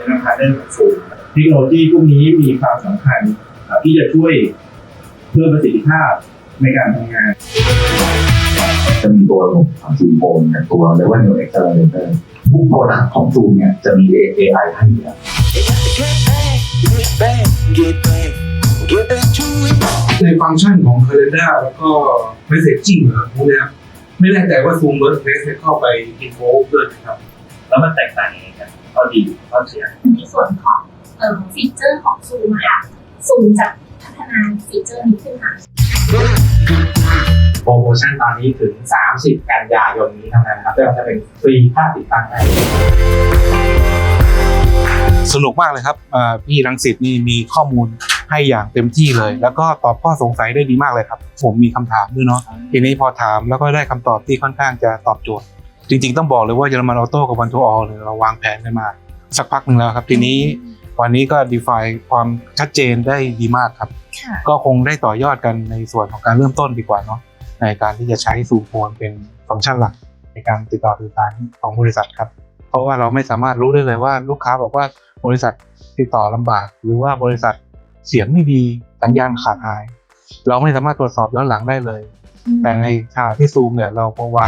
เรื่องของซูมเทคโนโลยีพวกนี้มีความสำคัญอ่าที่จะช่วยเพิ่มประสิทธิภาพในการทำงาน จะมีตัวระบบของซูมโฟนกับตัว Level New Accelerator ทุกโปรดักต์ของซูมเนี่ยจะมี AI ให้อยู่แล้ว Get back, get back, get back to it. ในฟังก์ชันของ Calendar แล้วก็ Messaging นะครับพวกเนี้ยไม่แน่ใจว่า Zoom Workplace เนี่ยเข้าไป involve ด้วยนะครับ แล้วมันแตกต่างยังไงกัน ข้อดีข้อเสียในส่วนของเอ่อฟีเจอร์ของซูมค่ะซูมจะพัฒนาฟีเจอร์นี้ขึ้นมาโปรโมชั่นตอนนี้ถึง 30 กันยายนนี้เท่านั้นนะครับก็จะเป็นฟรีค่าติดตั้งให้สนุกมากเลยครับอ่าพี่รังสิตนี่มีข้อมูลให้อย่างเต็มที่เลย แล้วก็ตอบข้อสงสัยได้ดีมากเลยครับ ผมมีคำถามด้วยเนาะทีนี้พอถามแล้วก็ได้คำตอบที่ค่อนข้างจะตอบโจทย์ จริง ๆ ต้องบอกเลยว่าเยอรมันออโต้กับวันทูออเนี่ยเราวางแผนกันมา สักพักหนึ่งแล้วครับ ทีนี้วันนี้ก็ define ความชัดเจนได้ดีมากครับค่ะก็คงได้ต่อยอดกันในส่วนของการเริ่มต้นดีกว่าเนาะในการที่จะใช้ซูมโฟนเป็นฟังก์ชันหลักในการติดต่อสื่อสารของบริษัทครับ เพราะว่าเราไม่สามารถรู้ได้เลยว่าลูกค้าบอกว่าบริษัทติดต่อลำบาก หรือว่าบริษัทเสียงไม่ดีสัญญาณขาดหาย เราไม่สามารถตรวจสอบย้อนหลังได้เลย แต่ในฉากที่ซูมเนี่ยเราพอไว